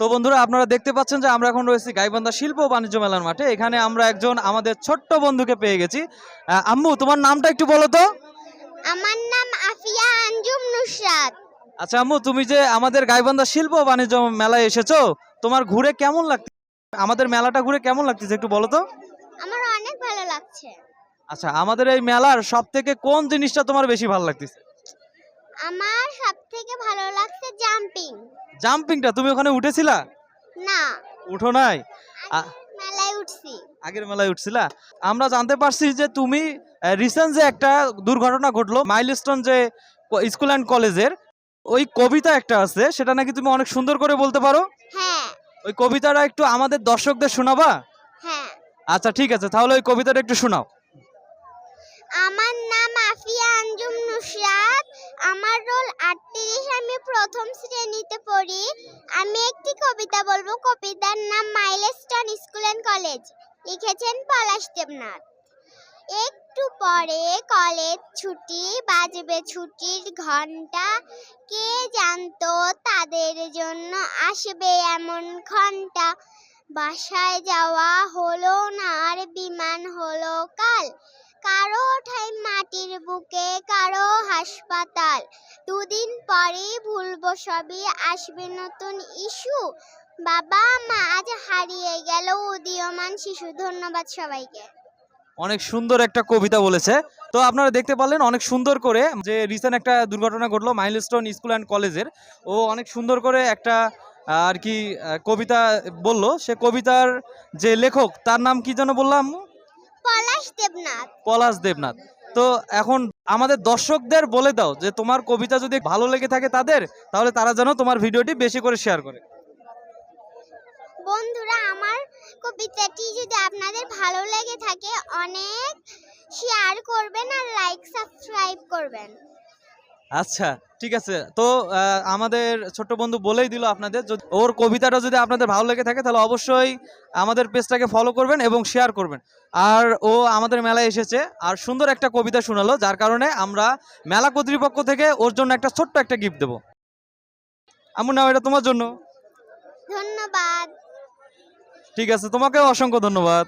তো বন্ধুরা আপনারা দেখতে পাচ্ছেন যে আমরা এখন রয়েছি গাইবান্ধা শিল্প বাণিজ্য মেলার মাঠে। এখানে আমরা একজন আমাদের ছোট্ট বন্ধুকে পেয়ে গেছি। আম্মু তোমার নামটা একটু বলো তো। আমার নাম আফিয়া আঞ্জুম নুসরাত। আচ্ছা আম্মু তুমি যে আমাদের গাইবান্ধা শিল্প বাণিজ্য মেলায় এসেছ তোমার ঘুরে কেমন লাগছে আমাদের মেলাটা ঘুরে কেমন লাগতেছে একটু বলো তো? আমার অনেক ভালো লাগছে। আচ্ছা আমাদের এই মেলার সব থেকে কোন জিনিসটা তোমার বেশি ভালো লাগতেছে? আমার সব থেকে ভালো লাগছে জাম্পিং জাম্পিংটা তুমি ওখানে উঠেছিলা? না। উঠো নাই? মেলায় উঠছি। আগের মেলায় উঠছিলা? আমরা জানতে পারছি যে তুমি রিসেন্ট যে একটা দুর্ঘটনা ঘটলো মাইলস্টোন যে স্কুল অ্যান্ড কলেজের ওই কবিতা একটা আছে সেটা নাকি তুমি অনেক সুন্দর করে বলতে পারো? হ্যাঁ। ওই কবিতাটা একটু আমাদের দর্শকদের শোনাবা? হ্যাঁ। আচ্ছা ঠিক আছে তাহলে ওই কবিতাটা একটু শোনাও। আমার নাম আফিয়া আঞ্জুম নুসরাত আমার রোল আটত্রিশ আমি প্রথম শ্রেণীতে পড়ি। আমি একটি কবিতা বলব। কবিতার নাম মাইলস্টোন স্কুল অ্যান্ড কলেজ। লিখেছেন পলাশ দেবনাথ। একটু পরে কলেজ ছুটি, বাজবে ছুটির ঘণ্টা কে জানতো তাদের জন্য আসবে এমন ঘণ্টা বাসায় যাওয়া হলো না আর বিমান হলো কাল। কারও ঠাই মাটির বুকে, কারও হাসপাতাল। দুদিন পরেই ভুলবো সবই আসবে নতুন ইস্যু। বাবা মা আজ হারিয়ে গেল উদীয়মান শিশু। ধন্যবাদ সবাইকে। অনেক সুন্দর একটা কবিতা বলেছে। তো আপনারা দেখতে পারলেন অনেক সুন্দর করে যে রিসেন্ট একটা দুর্ঘটনা ঘটলো মাইলস্টোন স্কুল অ্যান্ড কলেজের। ও অনেক সুন্দর করে একটা আর কি কবিতা বলল। সে কবিতার যে লেখক তার নাম কি যেন বললাম? পলাশ দেবনাথ। পলাশ দেবনাথ। তো এখন আমাদের দর্শকদের বলে দাও যে তোমার কবিতা যদি ভালো লেগে থাকে তাদের, তাহলে তারা যেন তোমার ভিডিওটি বেশি করে শেয়ার করে। বন্ধুরা, আমার কবিতাটি যদি আপনাদের ভালো লেগে থাকে, অনেক শেয়ার করবেন আর লাইক সাবস্ক্রাইব করবেন। আচ্ছা ঠিক আছে। তো আমাদের ছোট্ট বন্ধু বলেই দিল আপনাদের যদি ওর কবিতাটা যদি আপনাদের ভালো লেগে থাকে তাহলে অবশ্যই আমাদের পেজটাকে ফলো করবেন এবং শেয়ার করবেন। আর ও আমাদের মেলায় এসেছে আর সুন্দর একটা কবিতা শোনালো যার কারণে আমরা মেলা কর্তৃপক্ষ থেকে ওর জন্য একটা ছোট্ট একটা গিফট দেবো। আমার নাম এটা তোমার জন্য। ধন্যবাদ। ঠিক আছে তোমাকেও অসংখ্য ধন্যবাদ।